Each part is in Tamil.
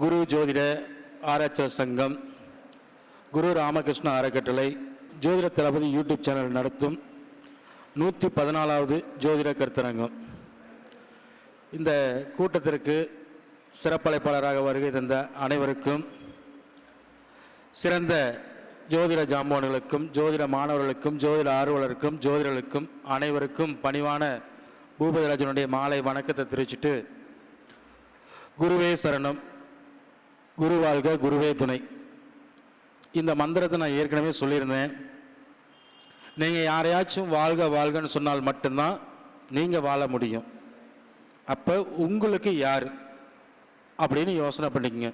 குரு ஜோதிட ஆராய்ச்சல் சங்கம் குரு ராமகிருஷ்ண அறக்கட்டளை ஜோதிட தளபதி யூடியூப் சேனல் நடத்தும் நூற்றி பதினாலாவது ஜோதிட கருத்தரங்கம். இந்த கூட்டத்திற்கு சிறப்பழைப்பாளராக வருகை தந்த அனைவருக்கும் சிறந்த ஜோதிட ஜாம்பவான்களுக்கும் ஜோதிட மாணவர்களுக்கும் ஜோதிட ஆர்வலருக்கும் ஜோதிடர்களுக்கும் அனைவருக்கும் பணிவான பூபதிராஜனுடைய மாலை வணக்கத்தை தெரிவிச்சிட்டு குருவே சரணம். குரு வாழ்க குருவே துணை. இந்த மந்திரத்தை நான் ஏற்கனவே சொல்லியிருந்தேன். நீங்கள் யாரையாச்சும் வாழ்க வாழ்கன்னு சொன்னால் மட்டும்தான் நீங்கள் வாழ முடியும். அப்போ உங்களுக்கு யார்? அப்படின்னு யோசனை பண்ணிக்கங்க.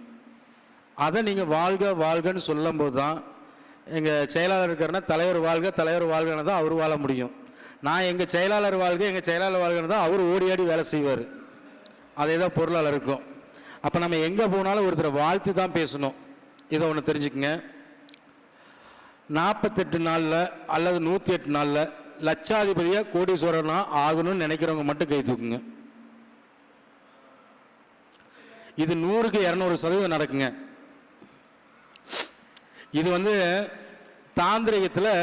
அதை நீங்கள் வாழ்க வாழ்கன்னு சொல்லும்போது தான் எங்கள் செயலாளர் இருக்காருன்னா தலைவர் வாழ்க தலைவர் வாழ்கன்னு தான் அவர் வாழ முடியும். நான் எங்கள் செயலாளர் வாழ்க எங்கள் செயலாளர் வாழ்கன்னு தான் அவர் ஓடி ஆடி வேலை செய்வார். அதே தான் பொருளாளர் இருக்கும் அப்போ நம்ம எங்கே போனாலும் ஒருத்தரை வாழ்த்து தான் பேசணும். இதை ஒன்று தெரிஞ்சுக்கங்க. நாற்பத்தெட்டு நாளில் அல்லது நூற்றி எட்டு நாளில் லட்சாதிபதியாக கோடீஸ்வரனாக ஆகணும்னு நினைக்கிறவங்க மட்டும் கை தூக்குங்க. இது நூறுக்கு இரநூறு சதவீதம் நடக்குங்க. இது வந்து தாந்திரிகத்தில்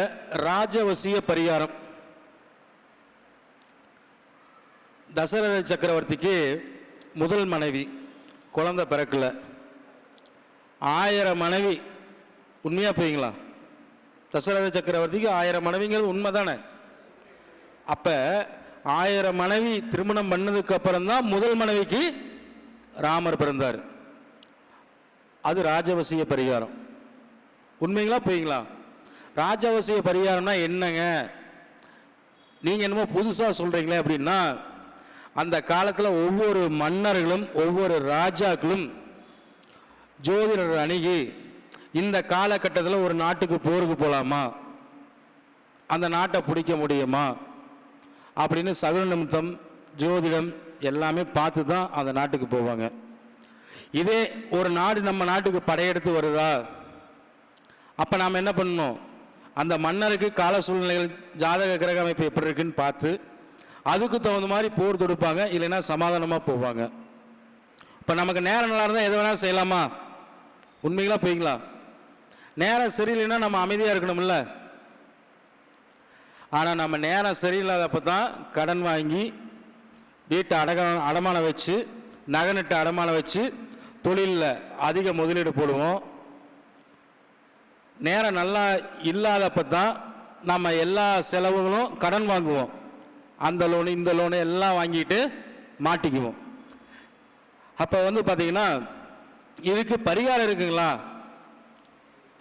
ராஜவசிய பரிகாரம். தசரத சக்கரவர்த்திக்கு முதல் மனைவி. குழந்த பிறக்கல. ஆயிரம் மனைவி. உண்மையாக போய்ங்களா தசரத சக்கரவர்த்திக்கு ஆயிரம் மனைவிங்கிறது உண்மை தானே அப்போ ஆயிரம் மனைவி திருமணம் பண்ணதுக்கு அப்புறம் தான் முதல் மனைவிக்கு ராமர் பிறந்தார். அது ராஜவசிய பரிகாரம். உண்மைங்களா போய்ங்களா ராஜவசிய பரிகாரம்னா என்னங்க? நீங்கள் என்னமோ புதுசாக சொல்கிறீங்களே அப்படின்னா அந்த காலத்தில் ஒவ்வொரு மன்னர்களும் ஒவ்வொரு ராஜாக்களும் ஜோதிடர் அணுகி இந்த காலகட்டத்தில் ஒரு நாட்டுக்கு போருக்கு போகலாமா அந்த நாட்டை பிடிக்க முடியுமா? அப்படின்னு சகுன நிமித்தம் ஜோதிடம் எல்லாமே பார்த்து தான் அந்த நாட்டுக்கு போவாங்க. இதே ஒரு நாடு நம்ம நாட்டுக்கு படையெடுத்து வருதா? அப்போ நாம் என்ன பண்ணணும்? அந்த மன்னருக்கு கால சூழ்நிலைகள் ஜாதக கிரக அமைப்பு எப்படி இருக்குன்னு பார்த்து அதுக்கு தகுந்த மாதிரி போர் தொடுப்பாங்க இல்லைன்னா சமாதானமாக போவாங்க. இப்போ நமக்கு நேரம் நல்லா இருந்தால் எது வேணாலும் செய்யலாமா? உண்மைகளாக போய்ங்களா? நேரம் சரியில்லைன்னா நம்ம அமைதியாக இருக்கணும்ல. ஆனால் நம்ம நேரம் சரியில்லாதப்போ தான் கடன் வாங்கி வீட்டை அடக அடமானம் வச்சு நகை அடமானம் வச்சு தொழிலில் அதிக முதலீடு போடுவோம். நேரம் நல்லா இல்லாதப்ப தான் நம்ம எல்லா செலவுகளும் கடன் வாங்குவோம். அந்த லோனு இந்த லோனு எல்லாம் வாங்கிட்டு மாட்டிக்குவோம். அப்போ வந்து பார்த்தீங்கன்னா இதுக்கு பரிகாரம் இருக்குங்களா?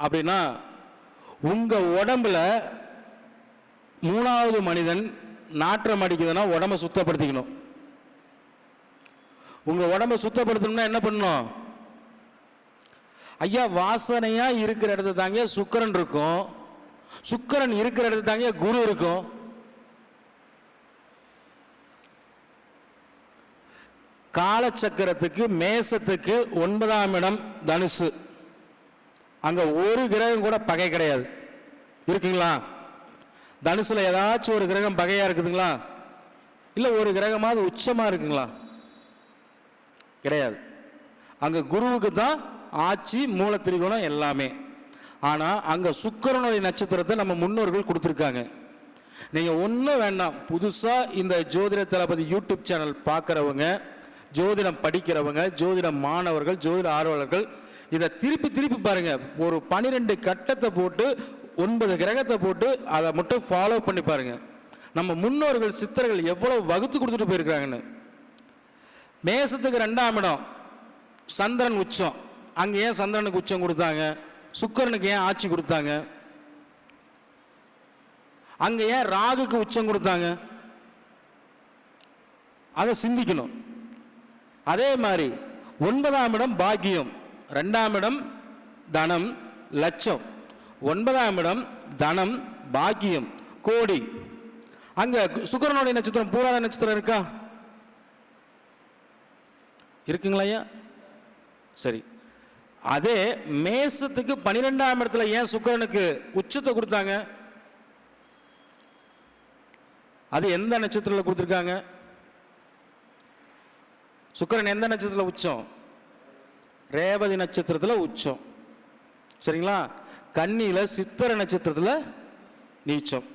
அப்படின்னா உங்கள் உடம்புல மூணாவது மனிதன் நாற்றம் அடிக்குதுன்னா உடம்ப சுத்தப்படுத்திக்கணும். உங்கள் உடம்ப சுத்தப்படுத்தணும்னா என்ன பண்ணணும்? ஐயா வாசனையாக இருக்கிற இடத்துல தாங்க சுக்கரன் இருக்கும். சுக்கரன் இருக்கிற இடத்துல தாங்க குரு இருக்கும். காலச்சக்கரத்துக்கு மேசத்துக்கு ஒன்பதாம் இடம் தனுசு. அங்கே ஒரு கிரகம் கூட பகை கிடையாது. இருக்குங்களா? தனுசில் ஏதாச்சும் ஒரு கிரகம் பகையாக இருக்குதுங்களா? இல்லை ஒரு கிரகமாவது உச்சமாக இருக்குங்களா? கிடையாது. அங்கே குருவுக்கு தான் ஆட்சி மூலத்திரிகோணம் எல்லாமே. ஆனால் அங்கே சுக்கரனுடைய நட்சத்திரத்தை நம்ம முன்னோர்கள் கொடுத்துருக்காங்க. நீங்கள் ஒன்றும் வேண்டாம். புதுசாக இந்த ஜோதிட தளபதி யூடியூப் சேனல் பார்க்குறவங்க ஜோதிடம் படிக்கிறவங்க ஜோதிட மாணவர்கள் ஜோதிட ஆர்வலர்கள் இதை திருப்பி திருப்பி பாருங்க. ஒரு பனிரெண்டு கட்டத்தை போட்டு ஒன்பது கிரகத்தை போட்டு அதை மட்டும் ஃபாலோ பண்ணி பாருங்க. நம்ம முன்னோர்கள் சித்தர்கள் எவ்வளவு வகுத்து கொடுத்துட்டு போயிருக்கிறாங்கன்னு. மேசத்துக்கு ரெண்டாம் இடம் சந்திரன் உச்சம். அங்கே ஏன் சந்திரனுக்கு உச்சம் கொடுத்தாங்க? சுக்கரனுக்கு ஏன் ஆட்சி கொடுத்தாங்க? அங்கே ஏன் ராகுக்கு உச்சம் கொடுத்தாங்க? அதை சிந்திக்கணும். அதே மாதிரி ஒன்பதாம் இடம் பாக்கியம் ரெண்டாம் இடம் தனம் லட்சம். ஒன்பதாம் இடம் தனம் பாக்கியம் கோடி. அங்கே சுக்கரனுடைய நட்சத்திரம் பூராத நட்சத்திரம் இருக்கா? இருக்குங்களா ஐயா? சரி. அதே மேசத்துக்கு பனிரெண்டாம் இடத்துல ஏன் சுக்கிரனுக்கு உச்சத்தை கொடுத்தாங்க? அது எந்த நட்சத்திரத்தில் கொடுத்துருக்காங்க? சுக்கிரன் எந்த நட்சத்திரத்தில் உச்சம்? ரேவதி நட்சத்திரத்தில் உச்சம். சரிங்களா? கன்னியில் சித்திர நட்சத்திரத்தில் நீச்சம்.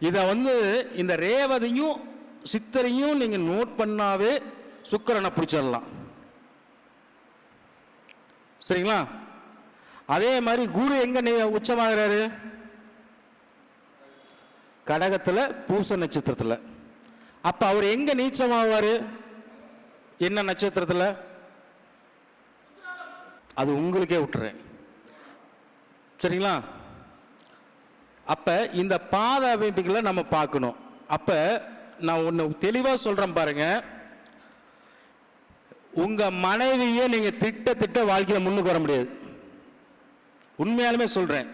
இதை வந்து இந்த ரேவதியும் சித்தரையும் நீங்கள் நோட் பண்ணாவே சுக்கிரனை பிடிச்சிடலாம். சரிங்களா? அதே மாதிரி குரு எங்கே உச்சமாகிறாரு? கடகத்தில் பூச நட்சத்திரத்தில். அப்போ அவர் எங்கே நீச்சமாவாரு? என்ன நட்சத்திரத்தில்? அது உங்களுக்கே விட்டுறேன். சரிங்களா? அப்போ இந்த பாத அமைப்புகளை நம்ம பார்க்கணும். அப்போ நான் ஒன்று தெளிவாக சொல்கிறேன் பாருங்க. உங்கள் மனைவியை நீங்கள் திட்ட திட்ட வாழ்க்கையில் முன்னுக்கு வர முடியாது. உண்மையாலுமே சொல்கிறேன்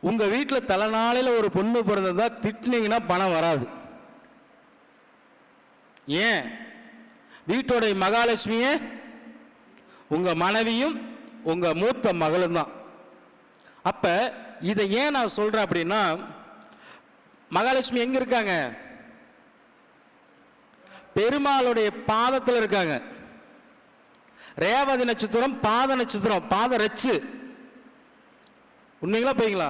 உங்கள் வீட்டில் தலைநாளையில் ஒரு பொண்ணு பிறந்ததா திட்டினீங்கன்னா பணம் வராது. ஏன்? வீட்டோடைய மகாலட்சுமியே உங்கள் மனைவியும் உங்கள் மூத்த மகளும் தான். அப்போ இதை ஏன் நான் சொல்கிறேன் அப்படின்னா மகாலட்சுமி எங்கே இருக்காங்க? பெருமாளுடைய பாதத்தில் இருக்காங்க. ரேவதி நட்சத்திரம் பாத நட்சத்திரம் பாத ரச்சு. உண்மைங்களா போய்ங்களா?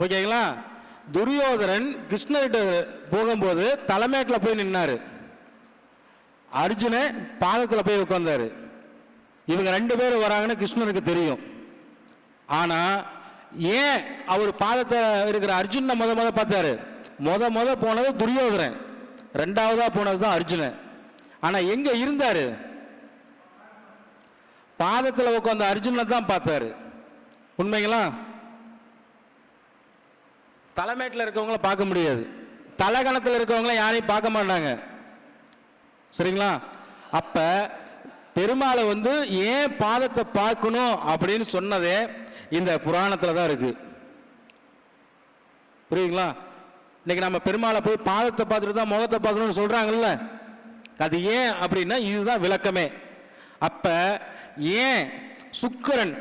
ஓகேங்களா? துரியோதரன் கிருஷ்ணர்கிட்ட போகும்போது தலைமேட்டில் போய் நின்னார். அர்ஜுனன் பாதத்தில் போய் உட்கார்ந்தாரு. இவங்க ரெண்டு பேரும் வராங்கன்னு கிருஷ்ணருக்கு தெரியும். ஆனால் ஏன் அவர் பாதத்தை இருக்கிற அர்ஜுனை முத முத பார்த்தாரு? முத முத போனது துரியோதரன். ரெண்டாவதாக போனது தான் அர்ஜுனன். ஆனால் எங்கே இருந்தார்? பாதத்தில் உட்காந்த அர்ஜுனை தான் பார்த்தாரு. உண்மைங்களா? தலைமேட்டில் இருக்கவங்கள பார்க்க முடியாது. தலைகணத்தில் இருக்கவங்கள யாரையும் பார்க்க மாட்டாங்க. சரிங்களா? அப்போ பெருமாளை வந்து ஏன் பாதத்தை பார்க்கணும் அப்படின்னு சொன்னதே இந்த புராணத்தில் தான் இருக்குது புரியுங்களா இன்னைக்கு நம்ம பெருமாளை போய் பாதத்தை பார்த்துட்டு தான் முகத்தை பார்க்கணும்னு சொல்கிறாங்கல்ல அது ஏன் அப்படின்னா இதுதான் விளக்கமே. அப்போ ஏன் சுக்கரன்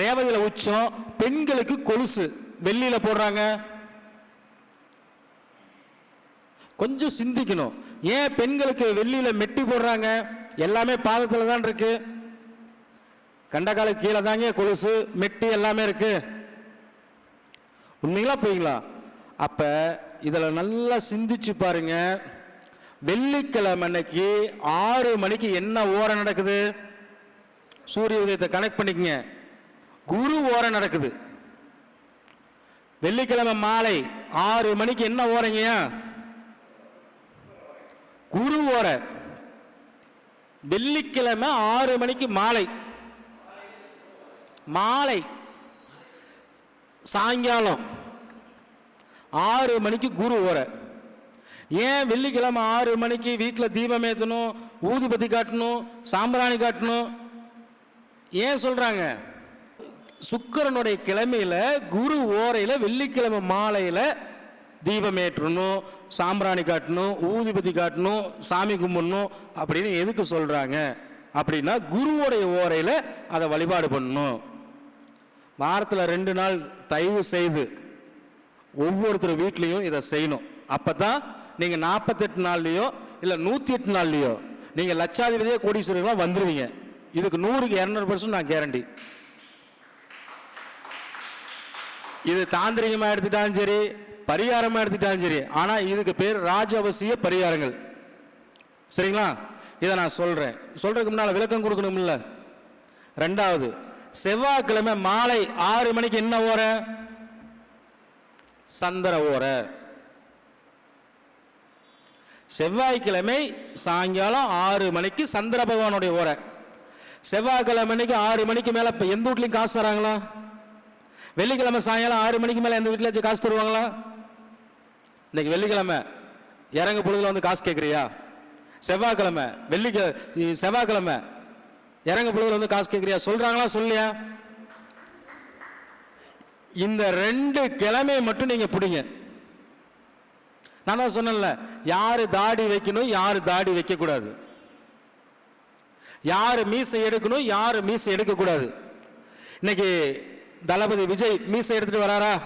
ரேவதியில் உச்சம் பெண்களுக்கு கொலுசு? வெள்ளியில் போடுறாங்க. கொஞ்சம் சிந்திக்கணும். ஏன் பெண்களுக்கு வெள்ளியில் மெட்டி போடுறாங்க? எல்லாமே பாதத்தில் தான் இருக்கு. கண்டகால கீழே தாங்க கொலுசு மெட்டி எல்லாமே இருக்கு. உண்மைங்களா போய்ங்களா? அப்போ இதில் நல்லா சிந்திச்சு பாருங்க. வெள்ளிக்கிழமை அன்னைக்கு ஆறு மணிக்கு என்ன ஓரம் நடக்குது? சூரிய உதயத்தை கனெக்ட் பண்ணிக்கங்க. குரு ஓரம் நடக்குது. வெள்ளிக்கிழமை மாலை ஆறு மணிக்கு என்ன ஓரங்கய்யா குரு ஓர. வெள்ளிக்கிழமை ஆறு மணிக்கு மாலை. மாலை. சாயங்காலம் ஆறு மணிக்கு குரு ஓர. ஏன் வெள்ளிக்கிழமை ஆறு மணிக்கு வீட்டில் தீபம் ஏற்றணும் ஊதுபத்தி காட்டணும் சாம்பிராணி காட்டணும்? ஏன் சொல்கிறாங்க சுக்கிரனுடைய கிழமையில குரு ஓரையில் வெள்ளிக்கிழமை மாலையில் தீபம் ஏற்றணும் சாம்பிராணி காட்டணும் ஊதிபதி காட்டணும் சாமி கும்பிடணும் அப்படின்னு எதுக்கு சொல்கிறாங்க அப்படின்னா குருவோடைய ஓரையில் அதை வழிபாடு பண்ணணும். வாரத்தில் ரெண்டு நாள் தயவு செய்து ஒவ்வொருத்தர் வீட்லேயும் இதை செய்யணும். அப்போ தான் நீங்கள் நாற்பத்தெட்டு நாள்லேயோ இல்லை நூற்றி எட்டு நாள்லையோ நீங்கள் லட்சாதிபதியே கோடீஸ்வரர்களாக வந்துடுவீங்க இதுக்கு நூறுக்கு இரநூறு பர்சன்ட் நான் கேரண்டி இது தாந்திரிகமாக எடுத்துட்டாலும் சரி பரிகாரமாக எடுத்துட்டாலும் சரி ஆனால் இதுக்கு பேர் ராஜவசிய பரிகாரங்கள். சரிங்களா? இதை நான் சொல்கிறேன் சொல்கிறதுக்கு முன்னால் விளக்கம் கொடுக்கணும்ல. ரெண்டாவது செவ்வாய்க்கிழமை மாலை ஆறு மணிக்கு என்ன ஓர? சந்திர ஓர. செவ்வாய்க்கிழமை சாயங்காலம் ஆறு மணிக்கு சந்திர பகவானுடைய ஓரை. செவ்வாய்க்கிழமை அன்னைக்கு ஆறு மணிக்கு மேலே இப்போ எந்த வீட்லையும் காசு தராங்களா? வெள்ளிக்கிழமை சாயங்காலம் ஆறு மணிக்கு மேலே எந்த வீட்டில் காசு தருவாங்களா? இன்னைக்கு வெள்ளிக்கிழமை. இறங்க பொழுதுல வந்து காசு கேட்குறியா செவ்வாய்க்கிழமை. வெள்ளிக்க செவ்வாய்க்கிழமை. இறங்க பொழுதுல வந்து காசு கேட்குறியா சொல்கிறாங்களா சொல்லியா? இந்த ரெண்டு கிழமையை மட்டும் நீங்கள் பிடிங்க. நான் தான் சொன்னேன்ல யார் தாடி வைக்கணும் யார் தாடி வைக்கக்கூடாது. யார் மீசை எடுக்கணும் யார் மீசை எடுக்கக்கூடாது. இன்னைக்கு தளபதி விஜய் மீசை எடுத்துட்டு வராரா?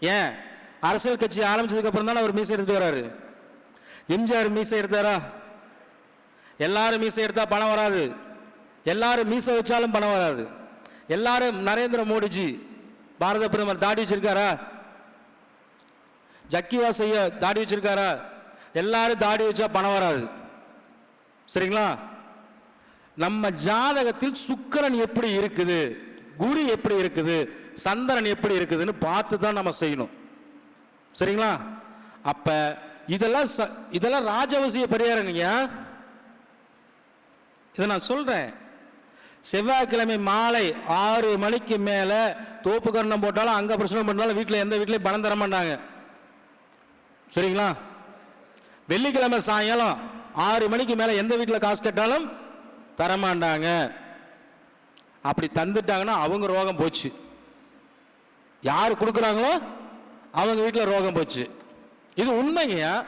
ஏன்? அரசியல் கட்சி ஆரம்பிச்சதுக்கு அப்புறம் தானே அவர் மீசை எடுத்துட்டு வராரு. எம்ஜிஆர் மீசை எடுத்தாரா? எல்லாரும் மீசை எடுத்தா பணம் வராது. எல்லாரும் மீசை வச்சாலும் பணம் வராது. எல்லாரும் நரேந்திர மோடிஜி பாரத பிரதமர் தாடி வச்சிருக்காரா? ஜக்கிவா செய்ய தாடி வச்சிருக்காரா? எல்லாரும் தாடி வச்சா பணம் வராது. சரிங்களா? நம்ம ஜாதகத்தில் சுக்கரன் எப்படி இருக்குது? குரு எப்படி இருக்குது? சந்திரன் எப்படி இருக்குதுன்னு பார்த்து தான் நம்ம செய்யணும். சரிங்களா? அப்போ இதெல்லாம் ச- இதெல்லாம் ராஜவசிய பரிகாரங்க இதை நான் சொல்கிறேன் செவ்வாய்க்கிழமை மாலை ஆறு மணிக்கு மேலே தோப்பு கரணம் போட்டாலும் அங்கே பிரச்சனை பண்ணாலும் வீட்டில் எந்த வீட்லையும் பணம் தர மாட்டாங்க. சரிங்களா? வெள்ளிக்கிழமை சாயங்காலம் ஆறு மணிக்கு மேலே எந்த வீட்டில் காசு கேட்டாலும் தரமாட்டாங்க அப்படி தந்துட்டாங்கன்னா அவங்க ரோகம் போச்சு. யார் கொடுக்குறாங்களோ அவங்க வீட்டில் ரோகம் போச்சு. இது உண்மைங்கய்யா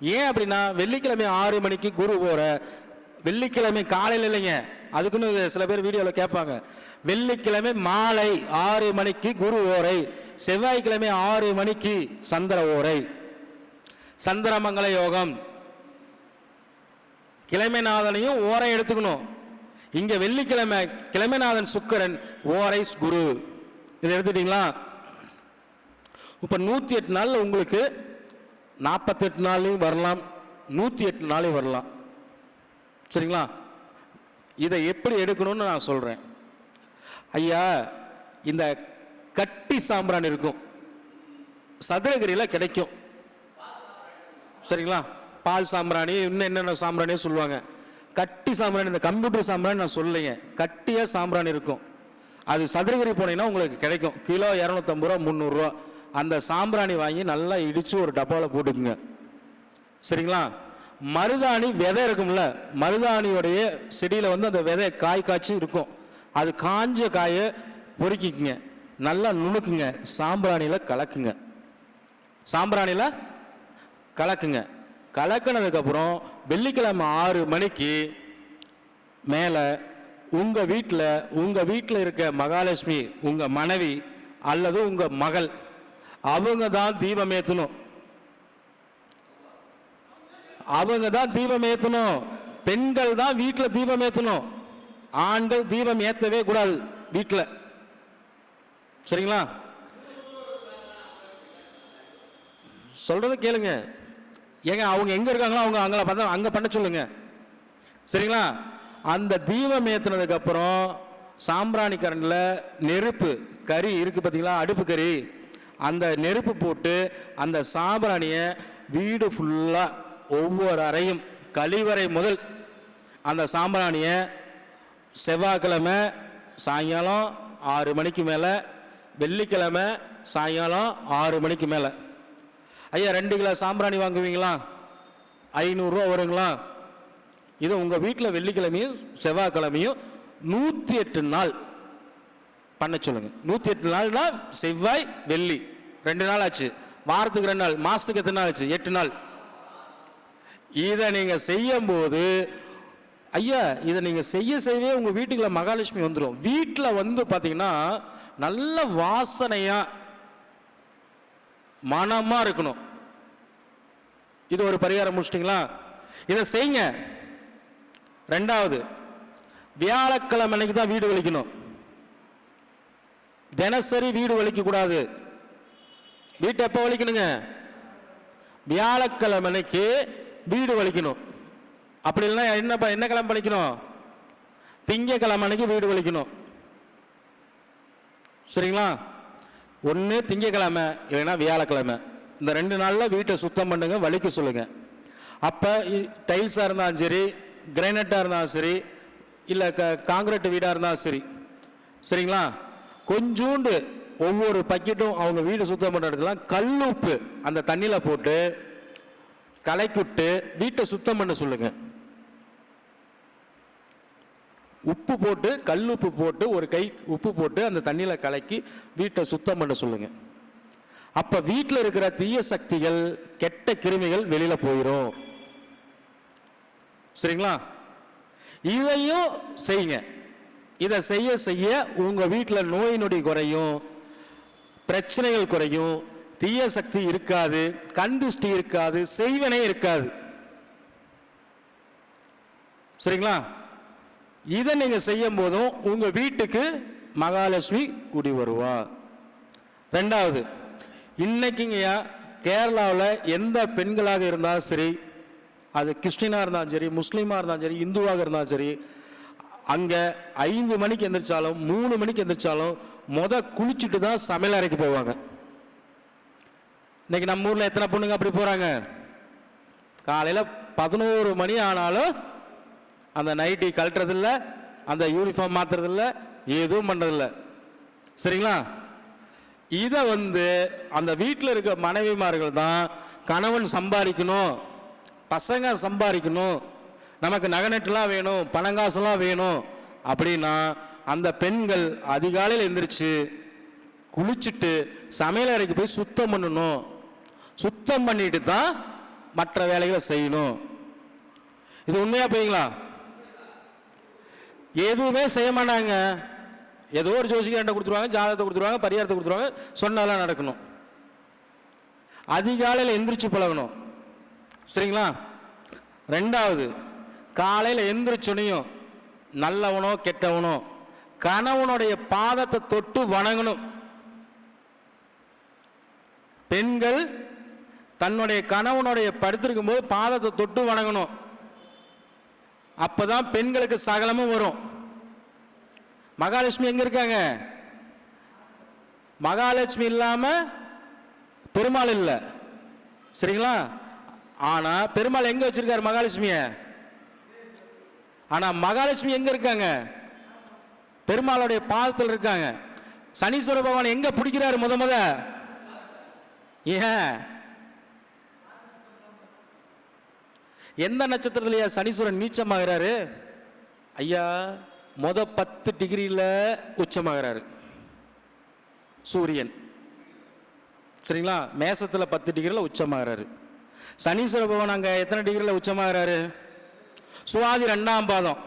ஏன் அப்படின்னா வெள்ளிக்கிழமை ஆறு மணிக்கு குரு போகிற வெள்ளிக்கிழமை காலையில் இல்லைங்க. அதுக்குன்னு சில பேர் வீடியோவில் கேட்பாங்க. வெள்ளிக்கிழமை மாலை ஆறு மணிக்கு குரு ஓரை செவ்வாய்க்கிழமை ஆறு மணிக்கு சந்திர ஓரை. சந்திரமங்கல யோகம். கிழமைநாதனையும் ஓரை எடுத்துக்கணும். இங்க வெள்ளிக்கிழமை கிழமைநாதன் சுக்கரன் ஓரைஸ் குரு. இதை எடுத்துட்டீங்களா இப்ப நூத்தி எட்டு நாள்ல உங்களுக்கு நாற்பத்தெட்டு நாள்லையும் வரலாம் நூத்தி எட்டு நாளையும் வரலாம். சரிங்களா? இதை எப்படி எடுக்கணும்னு நான் சொல்றேன். ஐயா இந்த கட்டி சாம்பிராணி இருக்கும். சதுரகிரியில் கிடைக்கும். சரிங்களா? பால் சாம்பிராணி இன்னும் என்னென்ன சாம்பிராணியும் சொல்லுவாங்க. கட்டி சாம்பிராணி இந்த கம்ப்யூட்டர் சாம்பிராணி நான் சொல்லலைங்க கட்டியாக சாம்பிராணி இருக்கும். அது சதுரகிரி போனீங்கன்னா உங்களுக்கு கிடைக்கும். கிலோ இரநூத்தம்பது ரூபா முந்நூறுரூவா அந்த சாம்பிராணி வாங்கி நல்லா இடித்து ஒரு டப்பாவில் போட்டுக்குங்க. சரிங்களா? மருதாணி விதை இருக்கும்ல மருதாணியோடைய செடியில் வந்து அந்த விதை காய் காய்ச்சி இருக்கும். அது காஞ்ச காயை பொறுக்கிக்குங்க. நல்லா நுணுக்குங்க. சாம்பிராணியில் கலக்குங்க. சாம்பிராணியில் கலக்குங்க. கலக்குனதுக்கப்புறம் வெள்ளிக்கிழமை ஆறு மணிக்கு மேலே உங்கள் வீட்டில் உங்கள் வீட்டில் இருக்க மகாலட்சுமி உங்கள் மனைவி அல்லது உங்கள் மகள் அவங்க தான் தீபம் ஏற்றணும் அவங்க தான் தீபம் ஏற்றணும் பெண்கள் தான் வீட்டில் தீபம் ஏற்றணும் ஆண்கள் தீபம் ஏற்றவே கூடாது வீட்டில் சரிங்களா? சொல்கிறத கேளுங்க. ஏங்க அவங்க எங்கே இருக்காங்களோ அவங்க அங்கே பார்த்தா அங்கே பண்ண சொல்லுங்க. சரிங்களா? அந்த தீபம் ஏற்றுனதுக்கப்புறம் சாம்பிராணி கரண்டில் நெருப்பு கறி இருக்குது பார்த்தீங்களா அடுப்பு கறி. அந்த நெருப்பு போட்டு அந்த சாம்பிராணியை வீடு ஃபுல்லாக ஒவ்வொரு அறையும் கழிவறை முதல் அந்த சாம்பிராணியை செவ்வாய்க்கிழமை சாயங்காலம் ஆறு மணிக்கு மேலே வெள்ளிக்கிழமை சாயங்காலம் ஆறு மணிக்கு மேலே. ஐயா ரெண்டு கிலோ சாம்பிராணி வாங்குவீங்களா? ஐநூறுரூவா வருங்களா? இது உங்கள் வீட்டில் வெள்ளிக்கிழமையும் செவ்வாய்க்கிழமையும் நூற்றி எட்டு நாள். பண்ண சொல்லுங்கள் நூற்றி எட்டு நாள்னா செவ்வாய் வெள்ளி. ரெண்டு நாள் ஆச்சு. வாரத்துக்கு ரெண்டு நாள். மாதத்துக்கு எத்தனை நாள் ஆச்சு? எட்டு நாள். இதை நீங்கள் செய்யும் போது ஐயா இதை நீங்கள் செய்ய செய்யவே உங்கள் வீட்டுக்குள்ள மகாலட்சுமி வந்துடும் வீட்டில் வந்து பார்த்தீங்கன்னா நல்ல வாசனையாக மனமாக இருக்கணும். இது ஒரு பரிகாரம் முடிச்சிட்டிங்களா? இதை செய்யுங்க ரெண்டாவது வியாழக்கிழமை அன்னைக்கு தான் வீடு வலிக்கணும். தினசரி வீடு வலிக்கக்கூடாது. வீட்டை எப்போ வலிக்கணுங்க? வியாழக்கிழமை அன்னைக்கு வீடு வலிக்கணும். அப்படி இல்லைன்னா என்ன ப- என்ன கிழமை வலிக்கணும்? திங்கக்கிழமை அன்னைக்கு வீடு வலிக்கணும். சரிங்களா? ஒன்று திங்கக்கிழமை இல்லைன்னா வியாழக்கிழமை. இந்த ரெண்டு நாளில் வீட்டை சுத்தம் பண்ணுங்க வலிக்க சொல்லுங்க. அப்போ டைல்ஸாக இருந்தாலும் சரி கிரைனட்டாக இருந்தாலும் சரி இல்லை க காங்கிரீட் வீடாக இருந்தாலும் சரி. சரிங்களா? கொஞ்சோண்டு ஒவ்வொரு பக்கெட்டும் அவங்க வீடு சுத்தம் பண்ணுற இடத்துலாம் கல்லுப்பு அந்த தண்ணியில் போட்டு கலைக்குட்டு வீட்டை சுத்தம் பண்ண சொல்லுங்கள் உப்பு போட்டு கல் உப்பு போட்டு ஒரு கை உப்பு போட்டு அந்த தண்ணியில் கலக்கி வீட்டை சுத்தம் பண்ண சொல்லுங்கள் அப்போ வீட்டில் இருக்கிற தீய சக்திகள் கெட்ட கிருமிகள் வெளியில் போயிடும் சரிங்களா? இதையும் செய்யுங்க. இதை செய்ய செய்ய உங்கள் வீட்டில் நோய் நொடி குறையும் பிரச்சனைகள் குறையும் தீய சக்தி இருக்காது கண் திருஷ்டி இருக்காது செய்வனே இருக்காது. சரிங்களா? இதை நீங்கள் செய்யும் போதும் உங்கள் வீட்டுக்கு மகாலட்சுமி குடி வருவா. ரெண்டாவது இன்னைக்குங்கய்யா கேரளாவில் எந்த பெண்களாக இருந்தாலும் சரி அது கிறிஸ்டினாக இருந்தாலும் சரி முஸ்லீமாக இருந்தாலும் சரி இந்துவாக இருந்தாலும் சரி அங்கே ஐந்து மணிக்கு எந்திரிச்சாலும் மூணு மணிக்கு எந்திரிச்சாலும் முத குளிச்சுட்டு தான் சமையல் அறைக்கு போவாங்க. இன்னைக்கு நம்ம ஊரில் எத்தனை பொண்ணுங்க அப்படி போகிறாங்க காலையில் பதினோரு மணி ஆனாலும் அந்த நைட்டி கழட்டுறதில்ல அந்த யூனிஃபார்ம் மாற்றுறதில்ல எதுவும் பண்ணுறதில்ல சரிங்களா? இதை வந்து அந்த வீட்டில் இருக்க மனைவிமார்கள் தான் கணவன் சம்பாதிக்கணும் பசங்க சம்பாதிக்கணும் நமக்கு நகநட்டுலாம் வேணும் பணங்காசுலாம் வேணும் அப்படின்னா அந்த பெண்கள் அதிகாலையில் எந்திரிச்சு குளிச்சுட்டு சமையல் அறைக்கு போய் சுத்தம் பண்ணணும். சுத்தம் பண்ணிட்டு தான் மற்ற வேலைகளை செய்யணும். இது உண்மையாக போய்ங்களா எதுவுமே செய்ய மாட்டாங்க. ஏதோ ஒரு ஜோசிகர்கிட்ட கொடுத்துருவாங்க ஜாதகத்தை கொடுத்துருவாங்க பரிகாரத்தை கொடுத்துருவாங்க சொன்னாலாம் நடக்கணும். அதிகாலையில் எந்திரிச்சு பழகணும். சரிங்களா? ரெண்டாவது காலையில் எந்திரிச்சுனையும் நல்லவனோ கெட்டவனோ கணவனுடைய பாதத்தை தொட்டு வணங்கணும். பெண்கள் தன்னுடைய கணவனுடைய படுத்திருக்கும் போது பாதத்தை தொட்டு வணங்கணும். அப்போதான் பெண்களுக்கு சகலமும் வரும். மகாலட்சுமி எங்கே இருக்காங்க? மகாலட்சுமி இல்லாமல் பெருமாள் இல்லை. சரிங்களா? ஆனால் பெருமாள் எங்கே வச்சுருக்காரு மகாலட்சுமியை? ஆனால் மகாலட்சுமி எங்கே இருக்காங்க? பெருமாளுடைய பாதத்தில் இருக்காங்க. சனீஸ்வர பகவான் எங்கே பிடிக்கிறாரு முத முத? ஏன்? எந்த நட்சத்திரத்திலயா சனீஸ்வரன் நீச்சமாகிறாரு? ஐயா மொத பத்து டிகிரியில் உச்சமாகிறாரு. சூரியன். சரிங்களா? மேசத்தில் பத்து டிகிரியில் உச்சமாகிறாரு. சனீஸ்வர பகவான் அங்கே எத்தனை டிகிரியில் உச்சமாகிறாரு? சுவாதி ரெண்டாம் பாதம்.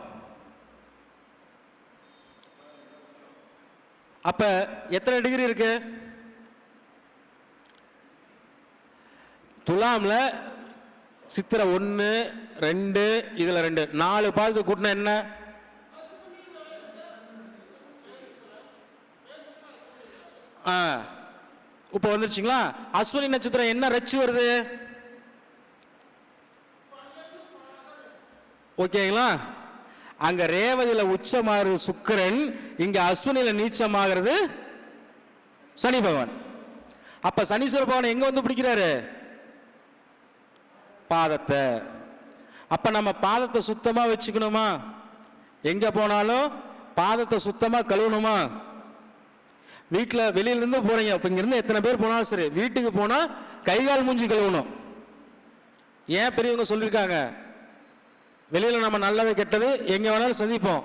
அப்ப எத்தனை டிகிரி இருக்கு? துலாமில் சித்திரை ஒன்று ரெண்டு இதில் ரெண்டு. நாலு பாதத்துக்கு கூட்டினா என்ன? ஆ. இப்போ வந்துருச்சுங்களா? அஸ்வினி நட்சத்திரம் என்ன ரச்சு வருது? ஓகேங்களா? அங்க ரேவதியில உச்சமாகிறது சுக்கரன் இங்க அஸ்வினியில நீச்சமாகிறது சனி பகவான். அப்ப சனீஸ்வர பகவான் எங்க வந்து பிடிக்கிறாரு? பாதத்தை. அப்போ நம்ம பாதத்தை சுத்தமாக வச்சுக்கணுமா? எங்கே போனாலும் பாதத்தை சுத்தமாக கழுவணுமா? வீட்டில் வெளியிலேருந்து போகிறீங்க இப்போ இங்கேருந்து எத்தனை பேர் போனாலும் சரி வீட்டுக்கு போனால் கை கால் மூஞ்சி கழுவணும். ஏன் பெரியவங்க சொல்லியிருக்காங்க? வெளியில் நம்ம நல்லது கெட்டது எங்கே வேணாலும் சந்திப்போம்.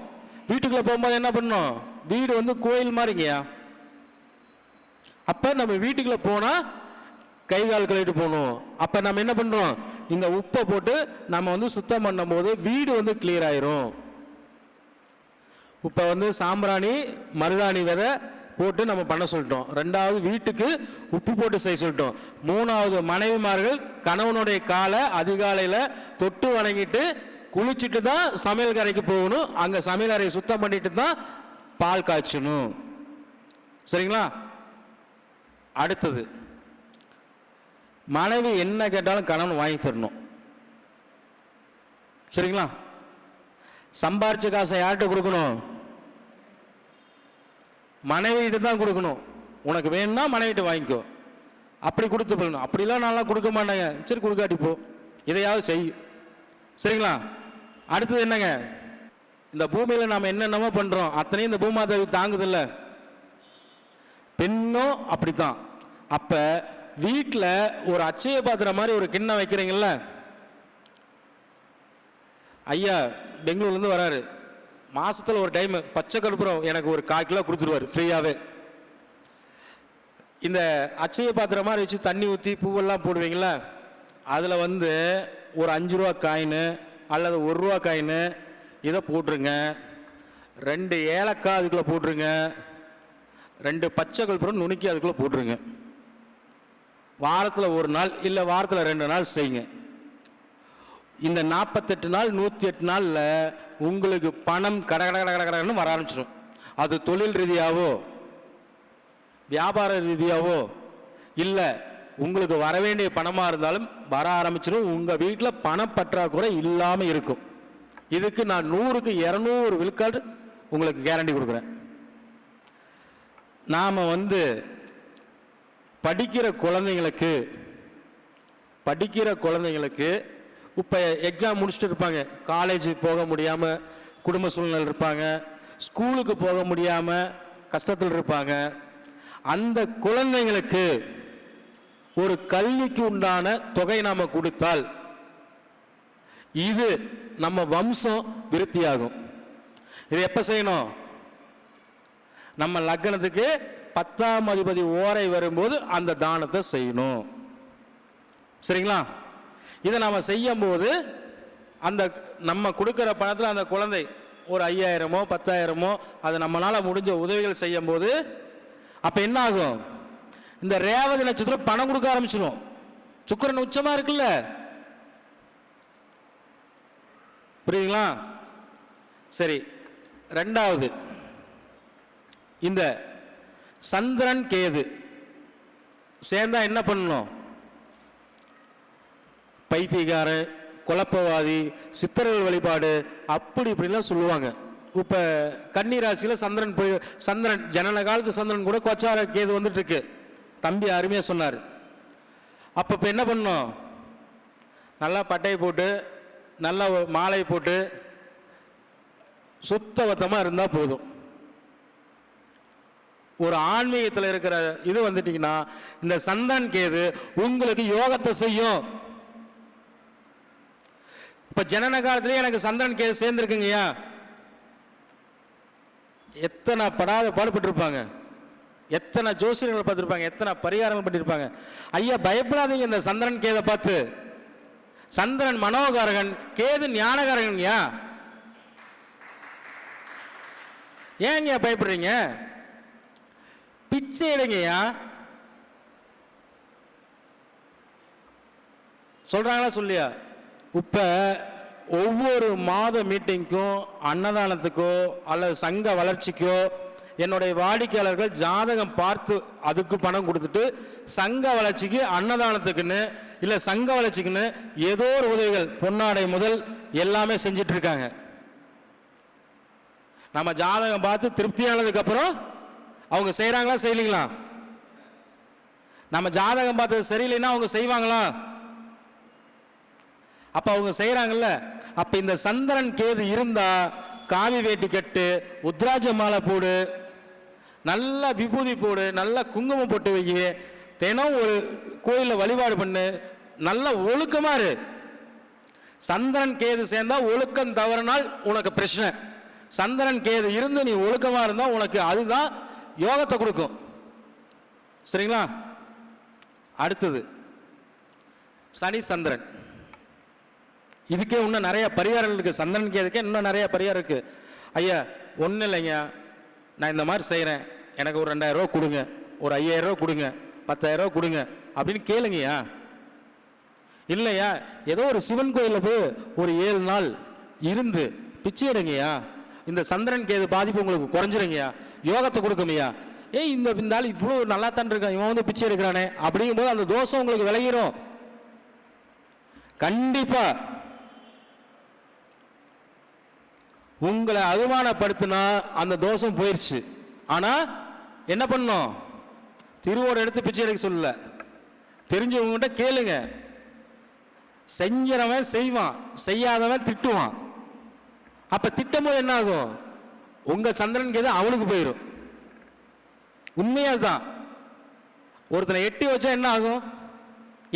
வீட்டுக்குள்ளே போகும்போது என்ன பண்ணணும்? வீடு வந்து கோயில் மாதிரிங்கய்யா. அப்போ நம்ம வீட்டுக்குள்ளே போனால் கை கால் கழுவிட்டு போகணும். அப்போ நம்ம என்ன பண்ணுறோம் இந்த உப்பை போட்டு நம்ம வந்து சுத்தம் பண்ணும்போது வீடு வந்து கிளியர் ஆயிரும். இப்போ வந்து சாம்பிராணி மருதாணி விதை போட்டு நம்ம பண்ண சொல்லிட்டோம். ரெண்டாவது வீட்டுக்கு உப்பு போட்டு செய்ய சொல்லிட்டோம். மூணாவது மனைவிமார்கள் கணவனுடைய காலை அதிகாலையில் தொட்டு வணங்கிட்டு குளிச்சுட்டு தான் சமையல் கரைக்கு போகணும். அங்கே சமையல் அறையை சுத்தம் பண்ணிட்டு தான் பால் காய்ச்சணும். சரிங்களா? அடுத்தது. மனைவி என்ன கேட்டாலும் கணவன் வாங்கி தரணும். சரிங்களா? சம்பாரிச்ச காசை யார்கிட்ட கொடுக்கணும்? மனைவிட்டு தான் கொடுக்கணும். உனக்கு வேணும்னா மனைவிட்டு வாங்கிக்கோ. அப்படி கொடுத்து போகணும் அப்படிலாம் நல்லா கொடுக்க மாட்டேங்க. சரி கொடுக்காட்டி போ. இதையாவது செய். சரிங்களா? அடுத்தது என்னங்க? இந்த பூமியில் நாம் என்னென்னமோ பண்ணுறோம் அத்தனையும் இந்த பூமாதேவி தாங்குதில்ல. பெண்ணும் அப்படித்தான். அப்போ வீட்டில் ஒரு அச்சய பாத்திரம் மாதிரி ஒரு கிண்ணம் வைக்கிறீங்கள ஐயா பெங்களூர்லேருந்து வராரு. மாதத்தில் ஒரு டைம் பச்சை கற்பூரம் எனக்கு ஒரு கால் கிலோ கொடுத்துருவாரு ஃப்ரீயாகவே இந்த அச்சய பாத்திரம் மாதிரி வச்சு தண்ணி ஊற்றி பூவெல்லாம் போடுவீங்களா அதில் வந்து ஒரு அஞ்சு ரூபா காயின் அல்லது ஒரு ரூபா காயின் இதை போட்டுருங்க. ரெண்டு ஏலக்காய் அதுக்குள்ளே போட்டுருங்க. ரெண்டு பச்சை கற்பூரம் நுணுக்கி அதுக்குள்ளே போட்டுருங்க. வாரத்தில் ஒரு நாள் இல்லை வாரத்தில் ரெண்டு நாள் செய்யுங்க. இந்த நாற்பத்தெட்டு நாள் நூற்றி எட்டு நாளில் உங்களுக்கு பணம் கட கட கட கட வர ஆரம்பிச்சிடும் அது தொழில் ரீதியாகவோ வியாபார ரீதியாகவோ இல்லை உங்களுக்கு வர வேண்டிய பணமாக இருந்தாலும் வர ஆரம்பிச்சிடும் உங்கள் வீட்டில் பணப்பற்றாக்குறை இல்லாமல் இருக்கும். இதுக்கு நான் நூறுக்கு இரநூறு விழுக்காடு உங்களுக்கு கேரண்டி கொடுக்குறேன். நாம் வந்து படிக்கிற குழந்தைங்களுக்கு படிக்கிற குழந்தைங்களுக்கு இப்போ எக்ஸாம் முடிச்சுட்டு இருப்பாங்க. காலேஜ் போக முடியாமல் குடும்ப சூழ்நிலை இருப்பாங்க. ஸ்கூலுக்கு போக முடியாமல் கஷ்டத்தில் இருப்பாங்க. அந்த குழந்தைங்களுக்கு ஒரு கல்விக்கு உண்டான தொகை நாம் கொடுத்தால் இது நம்ம வம்சம் விருத்தியாகும். இது எப்போ செய்யணும்? நம்ம லக்னத்துக்கு பத்தாம் அதிபதி ஓரை வரும்போது அந்த தானத்தை செய்யணும். சரிங்களா? இதை நாம் செய்யும்போது அந்த நம்ம கொடுக்குற பணத்தில் அந்த குழந்தை ஒரு ஐயாயிரமோ பத்தாயிரமோ அது நம்மளால் முடிஞ்ச உதவிகள் செய்யும்போது அப்போ என்ன ஆகும் இந்த ரேவதி நட்சத்திரம் பணம் கொடுக்க ஆரம்பிச்சிடும் சுக்கிரன் உச்சமாக இருக்குல்ல? புரியுதுங்களா? சரி ரெண்டாவது இந்த சந்திரன் கேது. சேர்ந்தா என்ன பண்ணணும்? பைத்தியக்காரன் குழப்பவாதி சித்தர்கள் வழிபாடு அப்படி இப்படிலாம் சொல்லுவாங்க. இப்போ கன்னி ராசியில் சந்திரன் போய் சந்திரன் ஜனன காலத்து சந்திரன் கூட கொச்சார கேது வந்துட்டு இருக்கு தம்பி அருமையாக சொன்னார். அப்போ இப்போ என்ன பண்ணணும்? நல்லா பட்டையை போட்டு நல்லா மாலை போட்டு சுத்தபத்தமாக இருந்தால் போதும். ஒரு ஆன்மீகத்தில் இருக்கிற இது வந்துட்டீங்கன்னா இந்த சந்தன் கேது உங்களுக்கு யோகத்தை செய்யும். இப்ப ஜனன காலத்திலேயே எனக்கு சந்திரன் கேது சேர்ந்துருக்குங்கய்யா. எத்தனை படாத பாடுபட்டிருப்பாங்க. எத்தனை ஜோசியர்கள் பார்த்துருப்பாங்க எத்தனை பரிகாரங்கள் பண்ணியிருப்பாங்க ஐயா பயப்படாதீங்க இந்த சந்திரன் கேதை பார்த்து. சந்திரன் மனோகாரகன் கேது ஞானகாரகன்யா ஏங்க பயப்படுறீங்க? பிச்சை எடுங்கய்யா. சொல்றாங்களா சொல்லியா? இப்ப ஒவ்வொரு மாத மீட்டிங்க்கும் அன்னதானத்துக்கோ அல்லது சங்க வளர்ச்சிக்கோ என்னுடைய வாடிக்கையாளர்கள் ஜாதகம் பார்த்து அதுக்கு பணம் கொடுத்துட்டு சங்க வளர்ச்சிக்கு அன்னதானத்துக்குன்னு இல்லை சங்க வளர்ச்சிக்குன்னு ஏதோ ஒரு உதவிகள் பொன்னாடை முதல் எல்லாமே செஞ்சிட்டு இருக்காங்க. நம்ம ஜாதகம் பார்த்து திருப்தியானதுக்கு அப்புறம் அவங்க செய்கிறாங்களா செய்யலீங்களா? நம்ம ஜாதகம் பார்த்தது சரியில்லைன்னா அவங்க செய்வாங்களா? அப்போ அவங்க செய்கிறாங்கல்ல அப்போ இந்த சந்திரன் கேது இருந்தால் காவி வேட்டி கட்டு உத்ராஜ மாலை போடு நல்ல விபூதி போடு நல்ல குங்குமம் போட்டு வை. தினம் ஒரு கோயிலில் வழிபாடு பண்ணு. நல்ல ஒழுக்கமா இரு. சந்திரன் கேது சேர்ந்தா ஒழுக்கம் தவறினால் உனக்கு பிரச்சனை. சந்திரன் கேது இருந்து நீ ஒழுக்கமா இருந்தா உனக்கு அதுதான் யோகத்தை கொடுக்கும். சரிங்களா? அடுத்தது சனி சந்திரன். இதுக்கே இன்னும் நிறைய பரிகாரம் இருக்கு. சந்திரன் கேதுக்கே இன்னும் நிறைய பரிகாரம் இருக்கு. ஐயா ஒன்றும் இல்லைங்க. நான் இந்த மாதிரி செய்கிறேன் எனக்கு ஒரு ரெண்டாயிரம் ரூபா கொடுங்க. ஒரு ஐயாயிரம் ரூபா கொடுங்க. பத்தாயிரம் ரூபா கொடுங்க. அப்படின்னு கேளுங்கய்யா. இல்லையா? ஏதோ ஒரு சிவன் கோயிலில் போய் ஒரு ஏழு நாள் இருந்து பிச்சை எடுங்கய்யா. இந்த சந்திரன் கேது பாதிப்பு உங்களுக்கு குறைஞ்சிருங்கய்யா. யோகத்தை கொடுக்குமையா ஏய் இந்த இந்த ஆள் இவ்வளோ நல்லா தான் இருக்கான் இவன் வந்து பிச்சை எடுக்கிறானே. அப்படிங்கும்போது அந்த தோஷம் உங்களுக்கு விளையிரும் கண்டிப்பா. உங்களை அவமானப்படுத்தினா அந்த தோஷம் போயிடுச்சு ஆனா என்ன பண்ணோம் திருவோடு எடுத்து பிச்சை எடுக்க சொல்லல. தெரிஞ்சவங்ககிட்ட கேளுங்க. செஞ்சவன் செய்வான் செய்யாதவன் திட்டுவான். அப்போ திட்டும் போது என்ன ஆகும் உங்கள் சந்திரன் கேது அவனுக்கு போயிடும் உண்மையாக தான் ஒருத்தனை எட்டி வச்சா என்ன ஆகும்?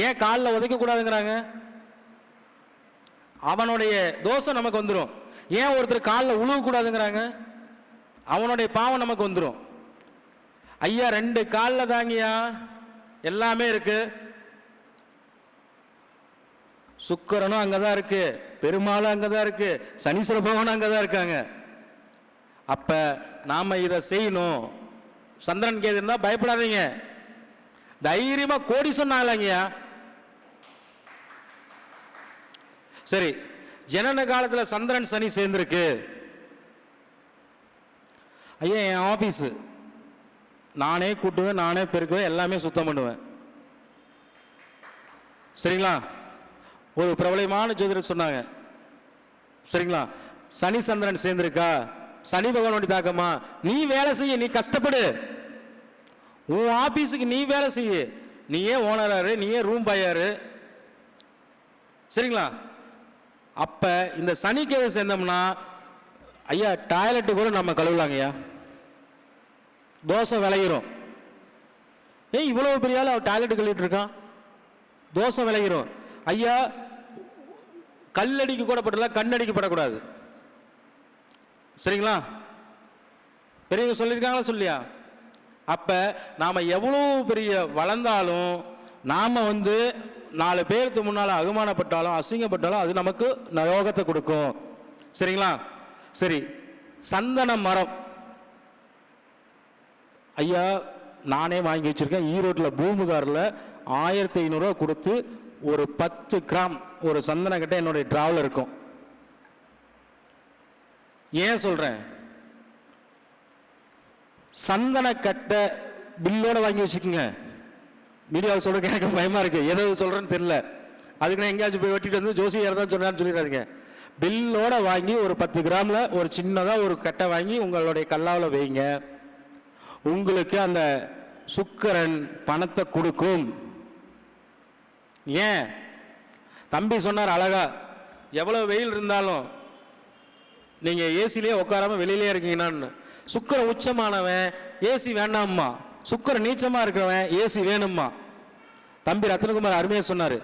ஏன் காலில் உதைக்கக்கூடாதுங்கிறாங்க அவனுடைய தோஷம் நமக்கு வந்துடும் ஏன் ஒருத்தர் காலில் உழுவக்கூடாதுங்கிறாங்க அவனுடைய பாவம் நமக்கு வந்துடும் ஐயா ரெண்டு காலில் தாங்கியா? எல்லாமே இருக்கு. சுக்கரனும் அங்கே தான் இருக்கு. பெருமாளும் அங்கே தான் இருக்கு. சனீஸ்வர பகவானும் அங்கதான் இருக்காங்க. அப்போ நாம் இதை செய்யணும். சந்திரன் கேது இருந்தால் பயப்படாதீங்க. தைரியமாக கோடி சொன்னாங்களாங்கய்யா சரி ஜனன காலத்தில் சந்திரன் சனி சேர்ந்துருக்கு. ஐயா என் ஆஃபீஸு நானே கூட்டுவேன் நானே பெருக்குவேன் எல்லாமே சுத்தம் பண்ணுவேன். சரிங்களா? ஒரு பிரபலமான ஜோதிடர் சொன்னாங்க. சரிங்களா? சனி சந்திரன் சேர்ந்துருக்கா? சனி பகவானுடைய தாக்கமா நீ வேலை செய்ய நீ கஷ்டப்படு. உன் ஆபீஸுக்கு நீ வேலை செய்ய. நீ ஏன் ஓனராரு நீயே ரூம் பாயாரு சரிங்களா? அப்ப இந்த சனிக்கிழமை சேர்ந்தோம்னா ஐயா டாய்லெட்டு கூட நம்ம கழுவலாங்க ஐயா. தோசை விளையிறோம் ஏய் இவ்வளவு பெரிய ஆள் அவர் டாய்லெட் கழுவிட்டு இருக்கான்? தோசை விளையிரும். ஐயா கல்லடிக்கு கூட படல கண்ணடிக்கப்படக்கூடாது. சரிங்களா? பெரியவங்க சொல்லியிருக்காங்களா சொல்லியா? அப்போ நாம் எவ்வளோ பெரிய வளர்ந்தாலும் நாம் வந்து நாலு பேருக்கு முன்னால் அகமானப்பட்டாலும் அசிங்கப்பட்டாலும் அது நமக்கு நயோகத்தை கொடுக்கும். சரிங்களா? சரி சந்தன மரம். ஐயா நானே வாங்கி வச்சிருக்கேன். ஈரோட்டில் பூமுகாரில் ஆயிரத்தி ஐநூறுரூவா கொடுத்து ஒரு பத்து கிராம் ஒரு சந்தன என்னுடைய டிராவல் இருக்கும். ஏன் சொல்கிறேன் சந்தன கட்டை பில்லோட வாங்கி வச்சுக்கோங்க. மீடியாவில் சொல்றதுக்கு எனக்கு பயமாக இருக்குது எதை சொல்கிறேன்னு தெரில அதுக்கு நான் எங்கேயாச்சும் போய் வெட்டிட்டு வந்து ஜோசியர் தான் சொன்னான்னு சொல்லிடுறாதுங்க பில்லோட வாங்கி ஒரு பத்து கிராமில் ஒரு சின்னதாக ஒரு கட்டை வாங்கி உங்களுடைய கல்லாவில் வைங்க. உங்களுக்கு அந்த சுக்கரன் பணத்தை கொடுக்கும். ஏன்? தம்பி சொன்னார் அழகா எவ்வளோ வெயில் இருந்தாலும் நீங்கள் ஏசிலேயே உட்காராமல் வெளியிலே இருக்கீங்கன்னு சுக்கர உச்சமானவன் ஏசி வேண்டாம்மா. சுக்கர நீச்சமாக இருக்கிறவன் ஏசி வேணும்மா. தம்பி ரத்னகுமார் அருமையாக சொன்னார்.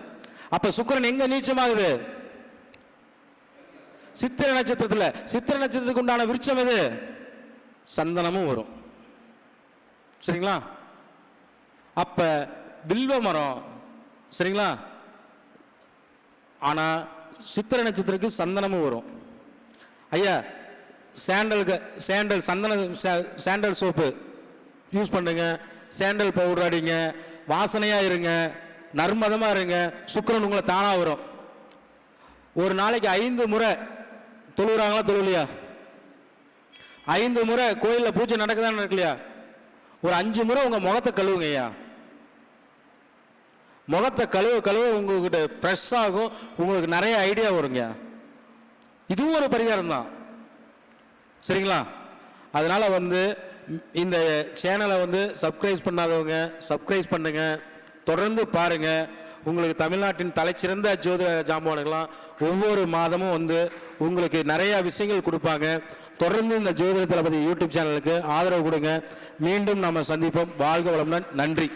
அப்போ சுக்கரன் எங்கே நீச்சமாகுது? சித்திர நட்சத்திரத்தில். சித்திர நட்சத்திரத்துக்கு உண்டான விருட்சம் எது? சந்தனமும் வரும். சரிங்களா? அப்போ வில்வ மரம். சரிங்களா? ஆனால் சித்திர நட்சத்திரத்துக்கு சந்தனமும் வரும். ஐயா சேண்டலுக்கு சாண்டல் சந்தன சா- சாண்டல் சோப்பு யூஸ் பண்ணுங்க. சாண்டல் பவுடர் அடிங்க. வாசனையாக இருங்க. நர்மதமாக இருங்க. சுக்கரன் உங்களை தானாக வரும். ஒரு நாளைக்கு ஐந்து முறை தொழுகிறாங்களா தொழுலையா ஐந்து முறை கோயிலில் பூஜை நடக்குதான்னு நடக்கலையா? ஒரு அஞ்சு முறை உங்கள் முகத்தை கழுவுங்க ஐயா. முகத்தை கழுவ கழுவ உங்ககிட்ட ஃப்ரெஷ் ஆகும். உங்களுக்கு நிறைய ஐடியா வருங்க இதுவும் ஒரு பரிகாரம் தான் சரிங்களா? அதனால் வந்து இந்த சேனலை வந்து சப்ஸ்கிரைப் பண்ணாதவங்க சப்ஸ்கிரைப் பண்ணுங்க. தொடர்ந்து பாருங்க. உங்களுக்கு தமிழ்நாட்டின் தலைச்சிறந்த ஜோதிட ஜாம்பவான்கள்லாம் ஒவ்வொரு மாதமும் வந்து உங்களுக்கு நிறையா விஷயங்கள் கொடுப்பாங்க. தொடர்ந்து இந்த ஜோதிட தளபதி யூடியூப் சேனலுக்கு ஆதரவு கொடுங்க. மீண்டும் நம்ம சந்திப்போம். வாழ்க வளமுடன். நன்றி.